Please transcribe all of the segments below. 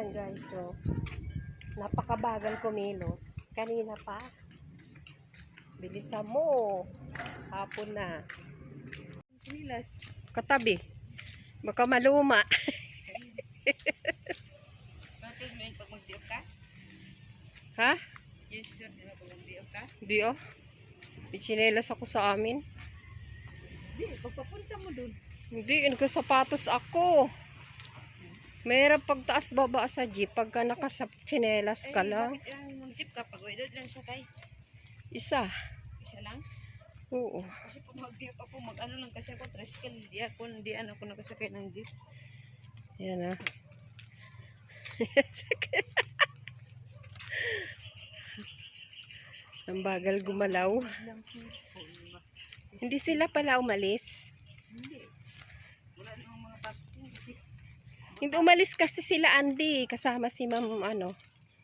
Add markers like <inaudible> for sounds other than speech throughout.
Ayan guys, so napakabagal kumilos. Kanina pa. Bilisan mo. Hapon na. Kinilas. Katabi. Baka maluma. Bakit may pag mag-diop ka? ha? Sure. Di ba pag mag-diop ka? Di oh. May tsinelas ako sa amin. Hindi, pagpapunta mo dun. Hindi, nagkasapatos ako. Mayroon pagtaas baba sa jeep pagka nakasachinelas ka lang. bakit lang mag-jeep ka? Pag doon lang sakay. Isa. Isa lang? Oo. Kasi pag mag-diop ako, mag-ano lang kasi ako, tricycle. Di ako, di ano ako nakasakay ng jeep. Yan ah. <laughs> Ang bagal gumalaw. Hindi sila pala umalis. Hindi umalis kasi sila Andy. Kasama si ma'am ano.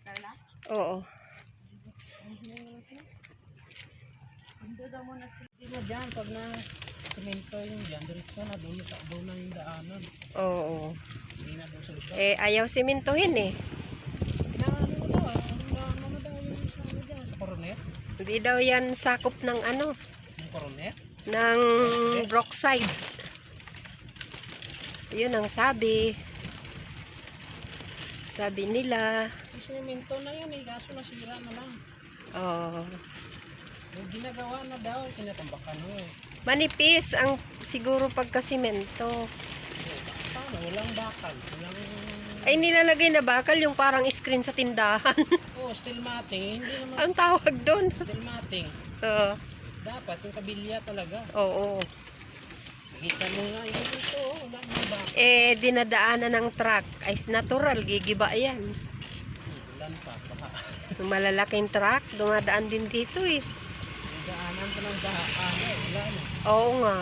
Carla, Oo. hindi daw muna sila. Di ba dyan, pag na semento yung dyan, diretso na doon, doon na yung daanan. Oo. Hindi na doon sa lugar. Eh, ayaw simintuhin eh. Mo na, na sa sa? Hindi daw yan sakop ng ano, Yung coronet? ng Brookside. Yun ang sabi. Sabi nila. Yung semento na yan eh, kaso nasira na lang. Oh. Yung ginagawa na daw, tinatambakan mo eh. Manipis ang siguro pagkasimento. Paano? Walang bakal. Walang... Ay nilalagay na bakal yung parang screen sa tindahan. <laughs> Oh, steel matting. Hindi naman ang tawag doon. steel matting. Oo. Dapat yung kabilya talaga. Oo. Kita mo nga yung ito, oh. Eh, dinadaanan ng truck. Ay, natural, gigiba yan. Ulan pa, <laughs> malalaking truck, dumadaan din dito eh. Daanan pa ng baha, wala na. Oo nga.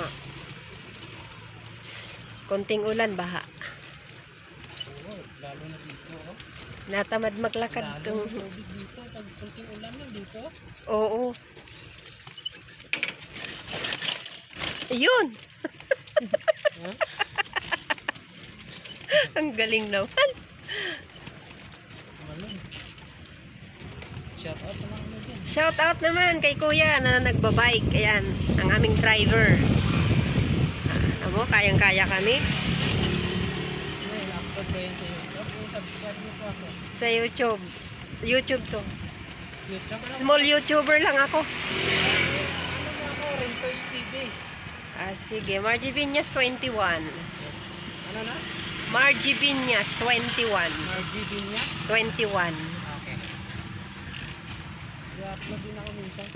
Konting ulan, baha. Oo, lalo na dito, oh. Natamad maglakad Lalo na tubig dito, pag kunting ulan na dito. Oo. Ayun! <laughs> <laughs> Ang galing naman. Shout out na lang mo dyan. Shout out naman kay kuya na nagbabike. Ayan, ang aming driver. Ah, mo, kayang-kaya kami. Ano, ko yan sa YouTube. YouTube. To. Small YouTuber lang ako. Ano na ako, Rentoys TV. Ah, sige, Margie Vinyas 21. Ano na? Margie Vinyas 21. RGB niya? 21. Okay. I-upload din ako minsan.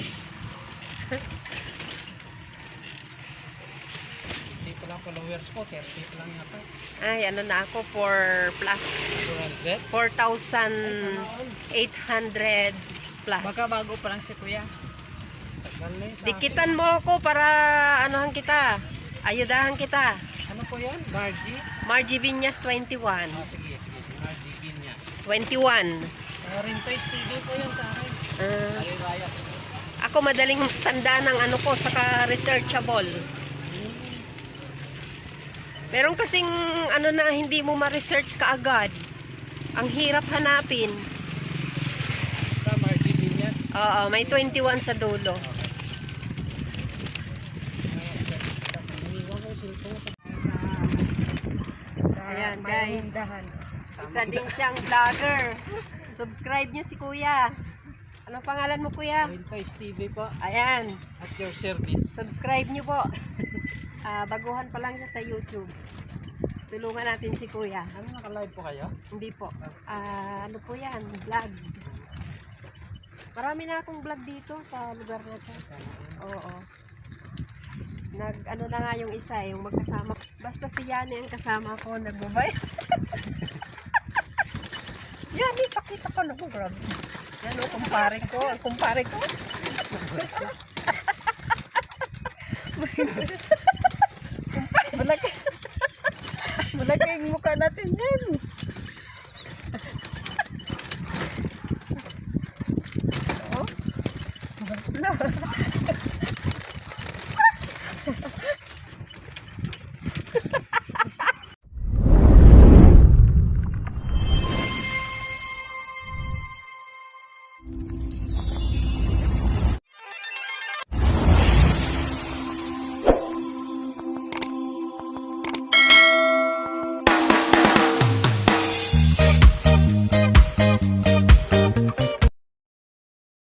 Hindi pa lang followers ko, 30 pa lang yata. Ay, ano na ako, 4 plus. 200? 4,800 plus. Baka bago pa lang si kuya. Tagal na Dikitan mo ako para anuhan kita. Ayudahan kita. Ano po yan? Margie? Margie Vinyas 21. Ah, sige, sige. Si RGB niya. 21. Uh, Rentoys TV po yan sa akin. Ah, Aliraya. ako madaling tanda ng ano ko, saka researchable. Meron kasing ano na hindi mo ma-research kaagad. Ang hirap hanapin. Sa Margie Vinyas. Oo, may 21 sa dulo. Iniwan ko yung cellphone ko sa Ayan guys. Isa din siyang vlogger. Subscribe nyo si kuya. Anong pangalan mo kuya? Rentoys TV po. Ayan. At your service. Subscribe nyo po. Ah, baguhan pa lang siya sa YouTube. Tulungan natin si kuya. Ano naka-live po kayo? Hindi po. Ah, ano po yan? Vlog. Marami na akong vlog dito sa lugar na to. Oo. Nag, ano na nga yung isa, yung magkasama. Basta si Yani ang kasama ko, nagbabay. <laughs> Yani, pakita ko na mo, grabe. Yan o, kumpare ko. Ang kumpare ko. <laughs> Malaki. Malaki yung mukha natin yan. <laughs> Oh.